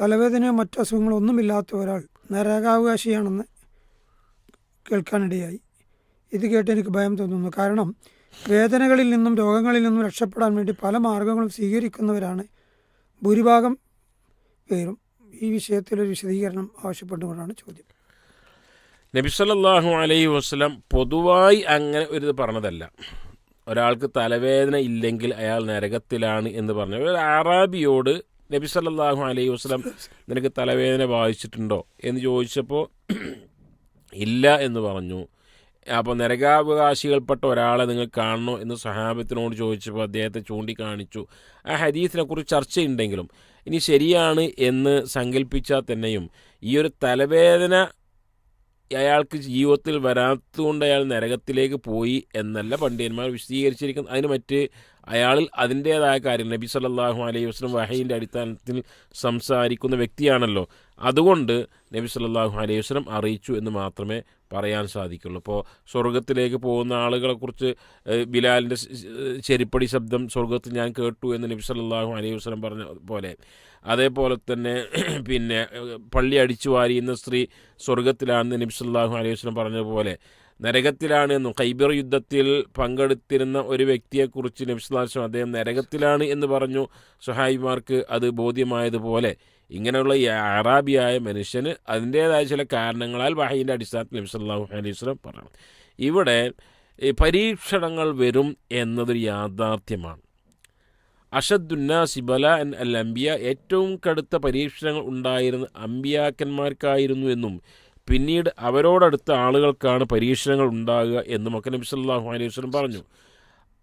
തലവേദനയോ മറ്റു അസുഖങ്ങളോ ഒന്നുമില്ലാത്ത ഒരാൾ നരകാവകാശിയാണെന്ന് കേൾക്കാനിടയായി. ഇത് കേട്ട് എനിക്ക് ഭയം തോന്നുന്നു. കാരണം വേദനകളിൽ നിന്നും രോഗങ്ങളിൽ നിന്നും രക്ഷപ്പെടാൻ വേണ്ടി പല മാർഗങ്ങളും സ്വീകരിക്കുന്നവരാണ് ഭൂരിഭാഗം പേരും. ഈ വിഷയത്തിലൊരു വിശദീകരണം ആവശ്യപ്പെട്ടുകൊണ്ടാണ് ചോദ്യം. നബി സല്ലല്ലാഹു അലൈഹി വസ്ലം പൊതുവായി അങ്ങനെ ഒരു പറഞ്ഞതല്ല. ഒരാൾക്ക് തലവേദന ഇല്ലെങ്കിൽ അയാൾ നരകത്തിലാണ് എന്ന് പറഞ്ഞു ഒരു അറാബിയോട് നബി സല്ലാഹു അലൈഹി വസ്ലം നിനക്ക് തലവേദന ബാധിച്ചിട്ടുണ്ടോ എന്ന് ചോദിച്ചപ്പോൾ ഇല്ല എന്ന് പറഞ്ഞു. അപ്പോൾ നരകാവകാശികൾപ്പെട്ട ഒരാളെ നിങ്ങൾ കാണണോ എന്ന് സഹാബത്തിനോട് ചോദിച്ചപ്പോൾ അദ്ദേഹത്തെ ചൂണ്ടിക്കാണിച്ചു. ആ ഹദീസിനെ കുറിച്ച് ചർച്ചയുണ്ടെങ്കിലും ഇനി ശരിയാണ് എന്ന് സങ്കല്പിച്ചാൽ തന്നെയും ഈ ഒരു തലവേദന അയാൾക്ക് ജീവിതത്തിൽ വരാത്തതുകൊണ്ട് അയാൾ നരകത്തിലേക്ക് പോയി എന്നല്ല പണ്ഡിതന്മാർ വിശദീകരിച്ചിരിക്കുന്നത്. അതിന് മറ്റ് അയാളിൽ അതിന്റേതായ കാര്യം. നബി സല്ലാഹു അലൈഹി വസ്ലം വഹയിന്റെ അടിസ്ഥാനത്തിൽ സംസാരിക്കുന്ന വ്യക്തിയാണല്ലോ. അതുകൊണ്ട് നബി സല്ലാഹു അലൈഹി വസ്ലം അറിയിച്ചു എന്ന് മാത്രമേ പറയാൻ സാധിക്കുള്ളൂ. ഇപ്പോൾ സ്വർഗത്തിലേക്ക് പോകുന്ന ആളുകളെക്കുറിച്ച് കുറിച്ച് ബിലാലിന്റെ ചെരിപ്പടി ശബ്ദം സ്വർഗത്തിൽ ഞാൻ കേട്ടു എന്ന് നബി സല്ലാഹു അലൈഹി വസ്ലം പറഞ്ഞ പോലെ. അതേപോലെ തന്നെ പിന്നെ പള്ളി അടിച്ചു വാരിയുന്ന സ്ത്രീ സ്വർഗത്തിലാണെന്ന് നബി സല്ലല്ലാഹു അലൈഹി വസ്ലം പറഞ്ഞതുപോലെ നരകത്തിലാണ് എന്നും ഖൈബർ യുദ്ധത്തിൽ പങ്കെടുത്തിരുന്ന ഒരു വ്യക്തിയെക്കുറിച്ച് നബി സല്ലല്ലാഹു അലൈഹി വസല്ലം അദ്ദേഹം നരകത്തിലാണ് എന്ന് പറഞ്ഞു. സുഹായിമാർക്ക് അത് ബോധ്യമായതുപോലെ ഇങ്ങനെയുള്ള ഈ അറാബിയായ മനുഷ്യന് അതിന്റേതായ ചില കാരണങ്ങളാൽ വഹീന്റെ അടിസ്ഥാനത്തിൽ നബി സല്ലല്ലാഹു അലൈഹി വസല്ലം പറഞ്ഞു ഇവിടെ പരീക്ഷണങ്ങൾ വരും എന്നതൊരു യാഥാർത്ഥ്യമാണ്. അഷദ്ദുന്നാസി ബല അൻ അൽ അംബിയ ഏറ്റവും കടുത്ത പരീക്ഷണങ്ങൾ ഉണ്ടായിരുന്ന അംബിയാക്കന്മാർക്കായിരുന്നു എന്നും പിന്നീട് അവരോടടുത്ത ആളുകൾക്കാണ് പരീക്ഷണങ്ങൾ ഉണ്ടാകുക എന്നുമൊക്കെ നബി സല്ലല്ലാഹു അലൈഹി വസല്ലം പറഞ്ഞു.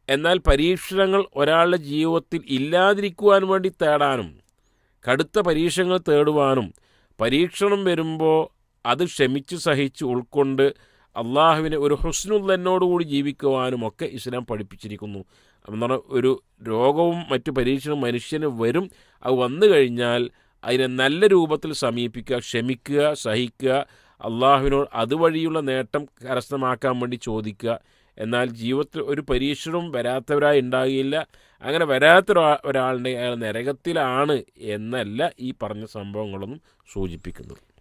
എന്നാൽ പരീക്ഷണങ്ങൾ ഒരാളുടെ ജീവിതത്തിൽ ഇല്ലാതിരിക്കുവാൻ വേണ്ടി തേടാനും കടുത്ത പരീക്ഷണങ്ങൾ തേടുവാനും പരീക്ഷണം വരുമ്പോൾ അത് ക്ഷമിച്ച് സഹിച്ച് ഉൾക്കൊണ്ട് അള്ളാഹുവിനെ ഒരു ഹുസ്നുല്ലനോടുകൂടി ജീവിക്കുവാനും ഒക്കെ ഇസ്ലാം പഠിപ്പിച്ചിരിക്കുന്നു. എന്ന് എന്താണ് ഒരു രോഗവും മറ്റു പരീക്ഷണവും മനുഷ്യന് വരും. അത് വന്നു കഴിഞ്ഞാൽ അതിനെ നല്ല രൂപത്തിൽ സമീപിക്കുക ക്ഷമിക്കുക സഹിക്കുക അള്ളാഹുവിനോട് അതുവഴിയുള്ള നേട്ടം കരസ്ഥമാക്കാൻ വേണ്ടി ചോദിക്കുക. എന്നാൽ ജീവിതത്തിൽ ഒരു പരീക്ഷണവും വരാത്തവരായി ഉണ്ടാകില്ല. അങ്ങനെ വരാത്ത ഒരാളുണ്ടെങ്കിൽ അയാൾ നരകത്തിലാണ് എന്നല്ല ഈ പറഞ്ഞ സംഭവങ്ങളൊന്നും സൂചിപ്പിക്കുന്നത്.